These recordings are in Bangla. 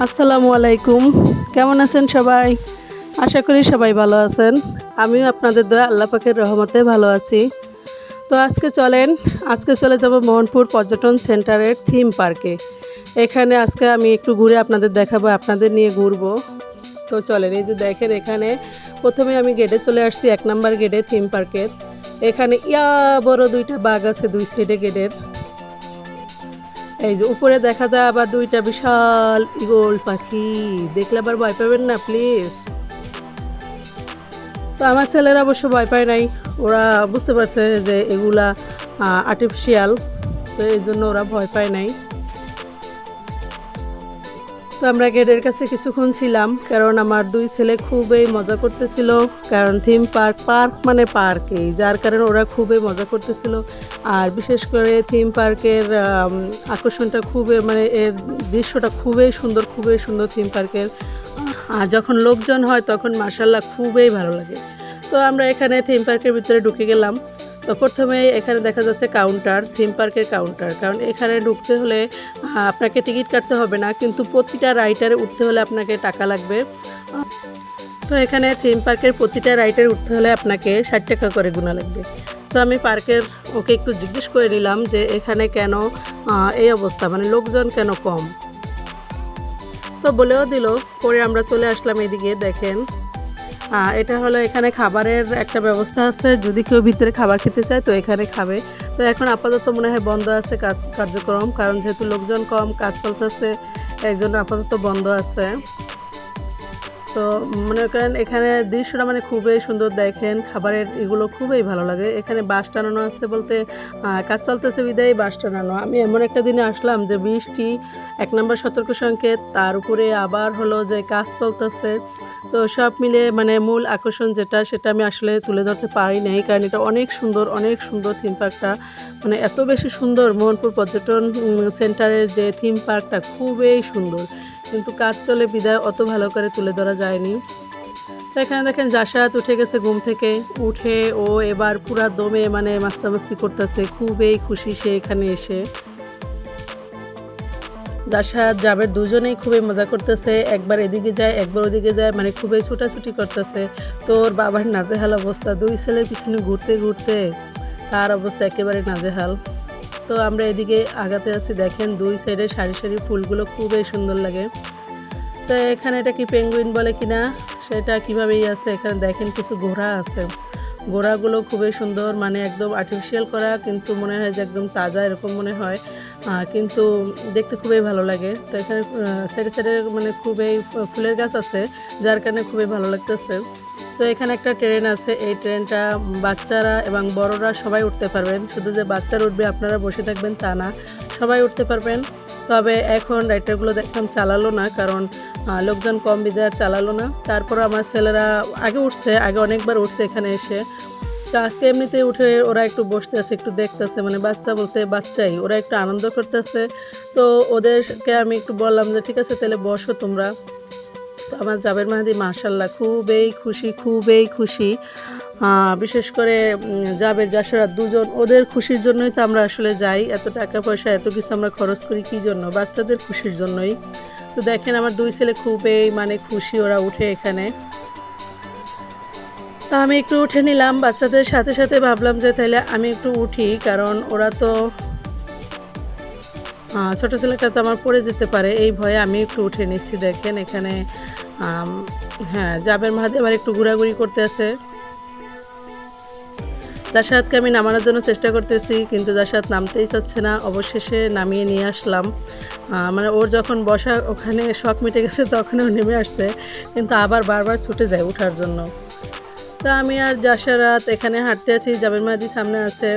আসসালামু আলাইকুম। কেমন আছেন সবাই? আশা করি সবাই ভালো আছেন। আমিও আপনাদের দয়া আল্লাহ পাকের রহমতে ভালো আছি। তো আজকে চলেন, আজকে চলে যাব মোহনপুর পর্যটন সেন্টারের থিম পার্কে। এখানে আজকে আমি একটু ঘুরে আপনাদের দেখাবো, আপনাদের নিয়ে ঘুরবো। তো চলেন, এই যে দেখেন এখানে প্রথমে আমি গেটে চলে আসছি, এক নাম্বার গেটে থিম পার্কের। এখানে ইয়া বড় দুইটা বাঘ আছে দুই সাইডে গেটের এই যে উপরে দেখা যায় আবার দুইটা বিশাল ইগল পাখি। দেখলে আবার ভয় পাবেন না প্লিজ তো আমার ছেলেরা অবশ্য ভয় পায় নাই। ওরা বুঝতে পারছে যে এগুলা আর্টিফিশিয়াল তো এই জন্য ওরা ভয় পায় নাই। তো আমরা গেটের কাছে কিছুক্ষণ ছিলাম, কারণ আমার দুই ছেলে খুবই মজা করতেছিল, কারণ থিম পার্ক পার্ক মানে পার্কেই যার কারণে ওরা খুবই মজা করতেছিল। আর বিশেষ করে থিম পার্কের আকর্ষণটা খুবই মানে এর দৃশ্যটা খুবই সুন্দর খুবই সুন্দর থিম পার্কের আর যখন লোকজন হয়, তখন মার্শাল্লাহ খুবই ভালো লাগে। তো আমরা এখানে থিম পার্কের ভিতরে ঢুকে গেলাম। তো প্রথমে এখানে দেখা যাচ্ছে কাউন্টার থিম পার্কের কাউন্টার কারণ এখানে ঢুকতে হলে আপনাকে টিকিট কাটতে হবে না, কিন্তু প্রতিটা রাইটারে উঠতে হলে আপনাকে টাকা লাগবে। তো এখানে থিম পার্কের প্রতিটা রাইডের উঠতে হলে আপনাকে ষাট টাকা করে গুণা লাগবে। তো আমি পার্কের ওকে একটু জিজ্ঞেস করে নিলাম যে এখানে কেন এই অবস্থা মানে লোকজন কেন কম? তো বলেও দিল, পরে আমরা চলে আসলাম এদিকে, দেখেন। এটা হলো এখানে খাবারের একটা ব্যবস্থা আছে। যদি কেউ ভিতরে খাবার খেতে চায় তো এখানে খাবে। তো এখন আপাতত মনে হয় বন্ধ আছে কাজ, কার্যক্রম। কারণ যেহেতু লোকজন কম, কাজ চলতেছে, এই জন্য আপাতত বন্ধ আছে। তো মনে করেন এখানে দৃশ্যটা মানে খুবই সুন্দর দেখেন, খাবারের এগুলো খুবই ভালো লাগে। এখানে বাস টানানো আছে বলতে কাজ চলতেছে বিদায়, বাস টানানো। আমি এমন একটা দিনে আসলাম যে বৃষ্টি, এক নম্বর সতর্ক সংকেত, তার উপরে আবার হলো যে কাজ চলতেছে। তো সব মিলে মানে মূল আকর্ষণ যেটা, সেটা আমি আসলে তুলে ধরতে পারি নাই, কারণ এটা অনেক সুন্দর অনেক সুন্দর থিম পার্কটা মানে এত বেশি সুন্দর মোহনপুর পর্যটন সেন্টারের যে থিম পার্কটা খুবই সুন্দর। কিন্তু কাজ চলে, বিদায় অত ভালো করে তুলে ধরা যায়নি। এখানে দেখেন জাসাত উঠে গেছে ঘুম থেকে, উঠে ও এবার পুরা দমে মানে মাস্তামাস্তি করতেছে, খুবই খুশি সে এখানে এসে। জাসাত জাবের দুজনেই খুবই মজা করতেছে, একবার এদিকে যায়, একবার ওদিকে যায় মানে খুবই ছুটাছুটি করতেছে। তোর বাবার নাজেহাল অবস্থা, দুই ছেলের পিছনে ঘুরতে ঘুরতে তার অবস্থা একেবারে নাজেহাল। তো আমরা এদিকে আগাতে আছি। দেখেন দুই সাইডে সারি সারি ফুলগুলো খুবই সুন্দর লাগে। তো এখানে এটা কি পেঙ্গুইন বলে কিনা? সেটা কীভাবেই আছে? এখানে দেখেন কিছু ঘোড়া আছে। ঘোড়াগুলো খুবই সুন্দর মানে একদম আর্টিফিশিয়াল করা, কিন্তু মনে হয় যে একদম তাজা এরকম মনে হয়। কিন্তু দেখতে খুবই ভালো লাগে। তো এখানে সাইডে সাইডে মানে খুবই ফুলের গাছ আছে, যার কারণে খুবই ভালো লাগতেছে। তো এখানে একটা ট্রেন আছে। এই ট্রেনটা বাচ্চারা এবং বড়রা সবাই উঠতে পারবেন। শুধু যে বাচ্চারা উঠবে, আপনারা বসে থাকবেন তা না। সবাই উঠতে পারবেন। তবে এখন রাইটারগুলো দেখলাম চালালো না, কারণ লোকজন কম বিদে আর চালালো না। তারপর আমার ছেলেরা আগে উঠছে, আগে অনেকবার উঠছে এখানে এসে। তো আজকে এমনিতে উঠে ওরা একটু বসতে আছে একটু দেখতেছে। মানে বাচ্চা বলতে বাচ্চাই, ওরা একটু আনন্দ করতেছে। তো ওদেরকে আমি একটু বললাম যে, ঠিক আছে, তাহলে বসো তোমরা। আমার জাবের মাহাদি মাশাল্লাহ খুবই খুশি খুবই খুশি। বিশেষ করে জাবের জাসরা দুজন, ওদের খুশির জন্যই তো আমরা আসলে যাই। এত টাকা পয়সা, এত কিছু আমরা খরচ করি, কী জন্য? বাচ্চাদের খুশির জন্যই। তো দেখেন, আমার দুই ছেলে খুবই মানে খুশি ওরা উঠে এখানে। তা আমি একটু উঠে নিলাম। বাচ্চাদের সাথে সাথে ভাবলাম যে তাহলে আমি একটু উঠি, কারণ ওরা তো ছোট ছেলেটা তো আমার পড়ে যেতে পারে। এই ভয়ে আমি একটু উঠে নিচ্ছি, দেখেন এখানে। হ্যাঁ জাবের মাহাদি আবার একটু ঘোরাঘুরি করতে আছে। জাসাদকে আমি নামানোর জন্য চেষ্টা করতেছি, কিন্তু জাসাদ নামতেই চাচ্ছে না। অবশেষে নামিয়ে নিয়ে আসলাম। মানে ওর যখন বসা ওখানে শখ মিটে গেছে, তখন ও নেমে আসছে, কিন্তু আবার বারবার ছুটে যায় ওঠার জন্য। তা আমি আর জাসারাত এখানে হাঁটতে আছি, জাবের মাহাদি সামনে আছে।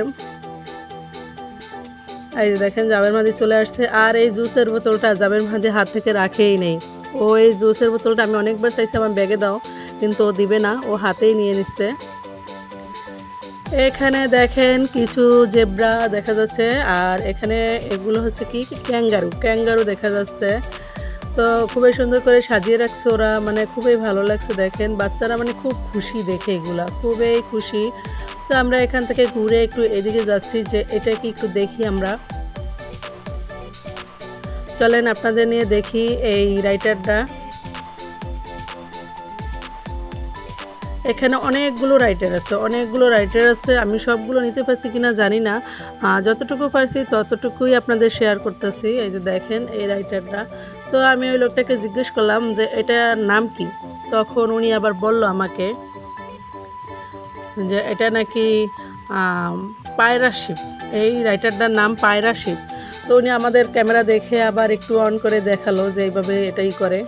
এই দেখেন, জাবের মাদি চলে আসছে, আর এই জুসের বোতলটা জাবের মাদি হাত থেকে রাখেই নেই। ও এই জুসের বোতলটা আমি অনেকবার চাইছি, আমার ব্যাগে দাও, কিন্তু ও দিবে না, ও হাতেই নিয়ে নিচ্ছে। এখানে দেখেন কিছু জেব্রা দেখা যাচ্ছে, আর এখানে এগুলো হচ্ছে কি, ক্যাঙ্গারু ক্যাঙ্গারু দেখা যাচ্ছে। তো খুবই সুন্দর করে সাজিয়ে রাখছে ওরা মানে খুবই ভালো লাগছে দেখেন, বাচ্চারা মানে খুব খুশি দেখে এগুলা, খুবই খুশি। তো আমরা এখান থেকে ঘুরে একটু এদিকে যাচ্ছি, যে এটা কি একটু দেখি আমরা। চলেন আপনাদের নিয়ে দেখি এই রাইটারটা। এখানে অনেকগুলো রাইটার আছে, অনেকগুলো রাইটার আছে, আমি সবগুলো নিতে পারছি কিনা জানি না। যতটুকু পারছি ততটুকুই আপনাদের শেয়ার করতেছি, এই যে দেখেন এই রাইটারটা। তো আমি ওই লোকটাকে জিজ্ঞেস করলাম যে এটার নাম কি? তখন উনি আবার বলল আমাকে যে এটা নাকি পায়রা শিপ। এই রাইটারটার নাম পায়রা শিপ। তো উনি আমাদের ক্যামেরা দেখে আবার একটু অন করে দেখাল যে এইভাবে এটাই করে।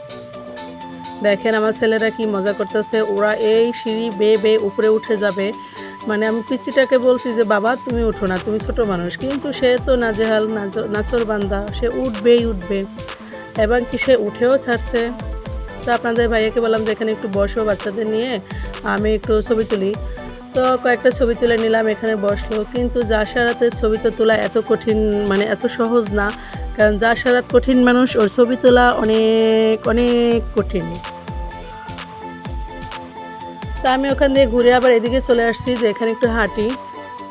দেখেন আমার ছেলেরা কি মজা করতেছে। ওরা এই সিঁড়ি বেয়ে বেয়ে উপরে উঠে যাবে। মানে আমি পিচ্চিটাকে বলছি যে, বাবা, তুমি উঠো না, তুমি ছোট মানুষ। কিন্তু সে তো নাজেহাল নাচ- নাচর বান্দা। সে উঠবেই উঠবে। এবং কি সে উঠেও ছাড়ছে। তো আপনাদের ভাইয়াকে বললাম যে, এখানে একটু বসো বাচ্চাদের নিয়ে। আমি একটু ছবি তুলি। তো কয়েকটা ছবি তুলে নিলাম, এখানে বসল। কিন্তু জাসারাতে ছবি তো তোলা এত কঠিন মানে এত সহজ না। কারণ জাসারাত কঠিন মানুষ, ওর ছবি তোলা অনেক অনেক কঠিন। তা আমি ওখান দিয়ে ঘুরে আবার এদিকে চলে আসছি, যে এখানে একটু হাঁটি।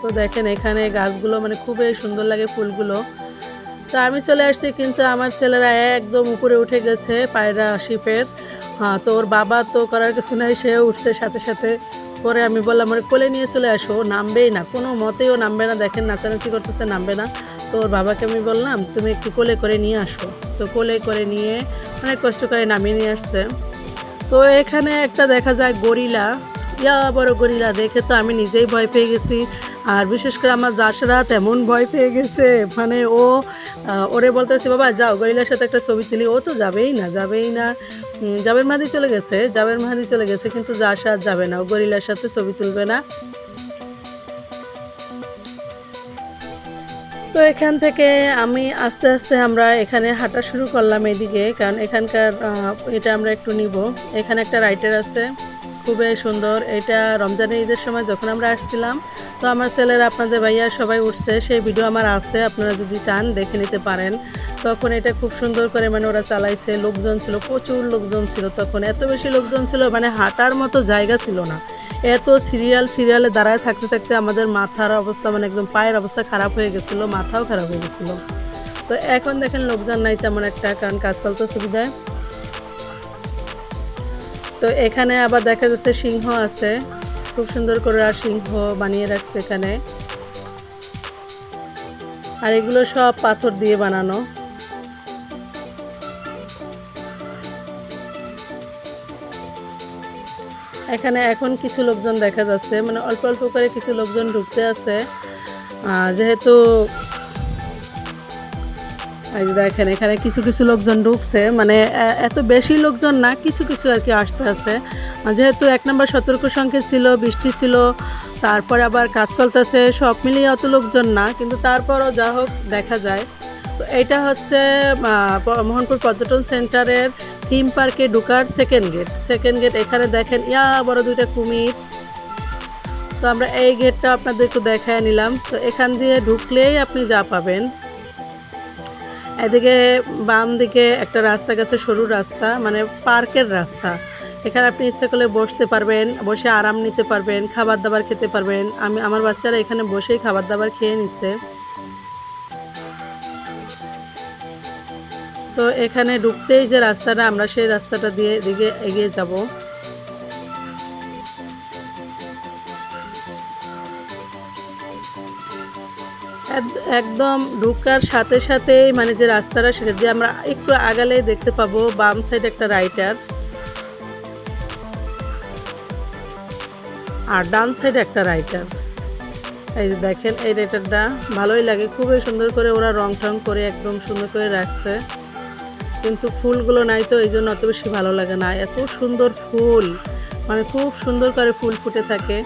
তো দেখেন এখানে গাছগুলো মানে খুবই সুন্দর লাগে ফুলগুলো। তা আমি চলে আসছি, কিন্তু আমার ছেলেরা একদম উপরে উঠে গেছে পায়রা শিপের। হ্যাঁ তো ওর বাবা তো করার কিছু নাই, সে উঠছে সাথে সাথে। পরে আমি বললাম ওরে কোলে নিয়ে চলে আসো নামবেই না। কোনো মতেই ও নামবে না, দেখেন নাচানাচি করতেছে, নামবে না। তো ওর বাবাকে আমি বললাম, তুমি একটু কোলে করে নিয়ে আসো। তো কোলে করে নিয়ে অনেক কষ্ট করে নামিয়ে নিয়ে আসছে। তো এখানে একটা দেখা যায় গরিলা। ইয়া, বড় গরিলা, দেখে তো আমি নিজেই ভয় পেয়ে গেছি। আর বিশেষ করে আমার দাসরা তেমন ভয় পেয়ে গেছে। মানে ও ওরে বলতেছে, বাবা, যাও, গরিলার সাথে একটা ছবি তুলি। ও তো যাবেই না যাবেই না। জাবের মাহাদি চলে গেছে, জাবের মাহাদি চলে গেছে, কিন্তু দাসা আর যাবে না। গরিলার সাথে ছবি তুলবে না। তো এখান থেকে আমি আস্তে আস্তে আমরা এখানে হাঁটা শুরু করলাম এদিকে, কারণ এখানকার এটা আমরা একটু নিব। এখানে একটা রাইটার আছে, খুবই সুন্দর। এটা রমজানের ঈদের সময় যখন আমরা আসছিলাম, তো আমার ছেলেরা, আপনাদের ভাইয়া সবাই উঠছে। সেই ভিডিও আমার আছে, আপনারা যদি চান দেখে নিতে পারেন। তখন এটা খুব সুন্দর করে মানে ওরা চালাইছে, লোকজন ছিল, প্রচুর লোকজন ছিল তখন। এত বেশি লোকজন ছিল মানে হাঁটার মতো জায়গা ছিল না। এত সিরিয়াল, সিরিয়ালে দাঁড়ায় থাকতে থাকতে আমাদের মাথার অবস্থা মানে একদম পায়ের অবস্থা খারাপ হয়ে গেছিল, মাথাও খারাপ হয়ে গেছিল। তো এখন দেখেন লোকজন নাই তেমন একটা, কারণ কাজ চলতে সুবিধায় তো এখানে আবার দেখা যাচ্ছে সিংহ আছে। খুব সুন্দর করে আর সিংহ বানিয়ে রাখছে এখানে। আর এগুলো সব পাথর দিয়ে বানানো। এখানে এখন কিছু লোকজন দেখা যাচ্ছে মানে অল্প অল্প করে কিছু লোকজন ঢুকতে আছে। যেহেতু দেখেন, এখানে কিছু কিছু লোকজন ঢুকছে মানে এত বেশি লোকজন না, কিছু কিছু আর কি আসতে আছে। যেহেতু এক নম্বর সতর্ক সংকেত ছিল, বৃষ্টি ছিল, তারপর আবার কাজ চলতেছে, সব মিলিয়ে অত লোকজন না, কিন্তু তারপরও যা হোক দেখা যায়। তো এটা হচ্ছে মোহনপুর পর্যটন সেন্টারের থিম পার্কে ঢুকার সেকেন্ড গেট সেকেন্ড গেট এখানে দেখেন, ইয়া, বড় দুইটা কুমির। তো আমরা এই গেটটা আপনাদের একটু দেখায় নিলাম। তো এখান দিয়ে ঢুকলেই আপনি যা পাবেন। এদিকে বাম দিকে একটা রাস্তা গেছে, সরু রাস্তা মানে পার্কের রাস্তা। এখানে আপনি ইচ্ছে করলে বসতে পারবেন, বসে আরাম নিতে পারবেন, খাবার দাবার খেতে পারবেন। আমি, আমার বাচ্চারা এখানে বসেই খাবার দাবার খেয়ে নিচ্ছে। তো এখানে ঢুকতেই যে রাস্তাটা, আমরা সেই রাস্তাটা দিয়ে দিকে এগিয়ে যাব। এক- একদম ঢুকার সাথে সাথেই মানে যে রাস্তাটা, সেটা দিয়ে আমরা একটু আগালেই দেখতে পাবো বাম সাইড একটা রাইটার আর ডান সাইড একটা রাইটার এই যে দেখেন, এই রাইটারটা ভালোই লাগে। খুবই সুন্দর করে ওরা রং টং করে একদম সুন্দর করে রাখছে। কিন্তু ফুলগুলো নাই তো, এই জন্য অত বেশি ভালো লাগে না। এত সুন্দর ফুল মানে খুব সুন্দর করে ফুল ফুটে থাকে।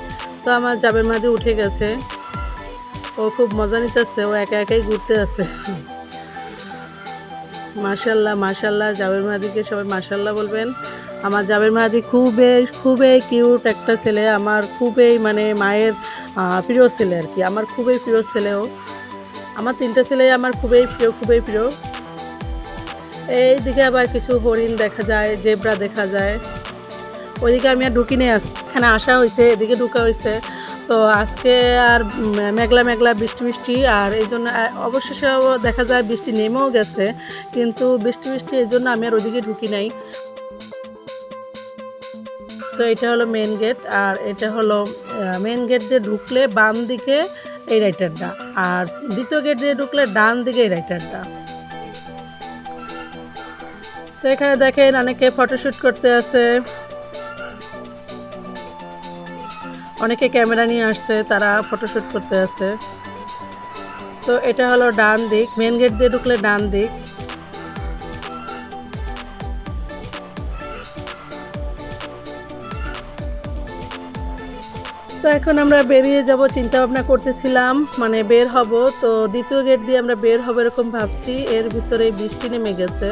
তো আমার জাবের মাঝে উঠে গেছে। ও খুব মজা নিতেছে, ও একা একাই ঘুরতে আছে। মাশাল্লাহ মাশাল্লাহ, জাবের মাহাদিকে সবাই মাশাল্লাহ বলবেন। আমার জাবের মাহাদি খুবই খুবই কিউট একটা ছেলে। আমার খুবই মানে মায়ের প্রিয় ছেলে আর কি। আমার খুবই প্রিয় ছেলেও আমার তিনটা ছেলে আমার খুবই প্রিয় খুবই প্রিয়। এই দিকে আবার কিছু হরিণ দেখা যায়, জেব্রা দেখা যায়। ওইদিকে আমি আর ঢুকি আসি এখানে আসা হয়েছে, এদিকে ঢুকা হয়েছে। তো আজকে আর মেঘলা মেঘলা বৃষ্টি বৃষ্টি আর এই জন্য অবশেষে দেখা যায় বৃষ্টি নেমেও গেছে, কিন্তু বৃষ্টি বৃষ্টি এই জন্য আমি আর ওদিকে ঢুকি নাই। তো এটা হলো মেন গেট আর এটা হলো মেন গেট দিয়ে ঢুকলে বাম দিকে এই রাইটারটা আর দ্বিতীয় গেট দিয়ে ঢুকলে ডান দিকে এই রাইটারটা তো এখানে দেখেন অনেকে ফটোশ্যুট করতে আছে। অনেকে ক্যামেরা নিয়ে আসছে, তারা ফটোশ্যুট করতে আছে। তো এটা হলো ডান দিক মেন গেট দিয়ে ঢুকলে ডান দিক। তো এখন আমরা বেরিয়ে যাব চিন্তা ভাবনা করতেছিলাম মানে বের হব। তো দ্বিতীয় গেট দিয়ে আমরা বের হব এরকম ভাবছি, এর ভিতরে বৃষ্টি নেমে গেছে।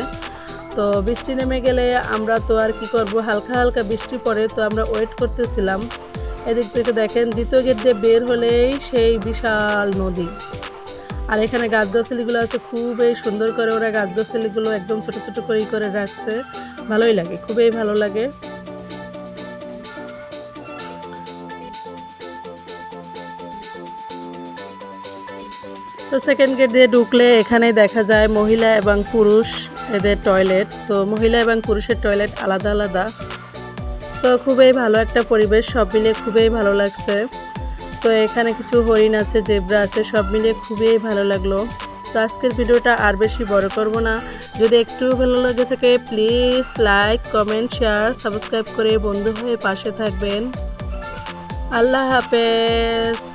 তো বৃষ্টি নেমে গেলে আমরা তো আর কি করব? হালকা হালকা বৃষ্টি পড়ে তো আমরা ওয়েট করতেছিলাম। এদিক থেকে দেখেন দ্বিতীয় গেট দিয়ে বের হলেই সেই বিশাল নদী। আর এখানে গাছ গাছগাছালিগুলো আছে, খুবই সুন্দর করে ওরা গাছ গাছগাছালিগুলো একদম ছোট ছোট করে ই করে রাখছে। ভালোই লাগে, খুবই ভালো লাগে। তো সেকেন্ড গেট দিয়ে ঢুকলে এখানে দেখা যায় মহিলা এবং পুরুষ। এদের টয়লেট তো মহিলা এবং পুরুষের টয়লেট আলাদা আলাদা। তো খুবই ভালো একটা পরিবেশ, সব মিলিয়ে খুবই ভালো লাগছে। তো এখানে কিছু হরিণ আছে, জেব্রা আছে, সব মিলিয়ে খুবই ভালো লাগল। তো আজকের ভিডিওটা আর বেশি বড় করব না। যদি একটু ভালো লাগে থাকে please like comment share subscribe করে বন্ধু হয়ে পাশে থাকবেন। আল্লাহ হাফেজ।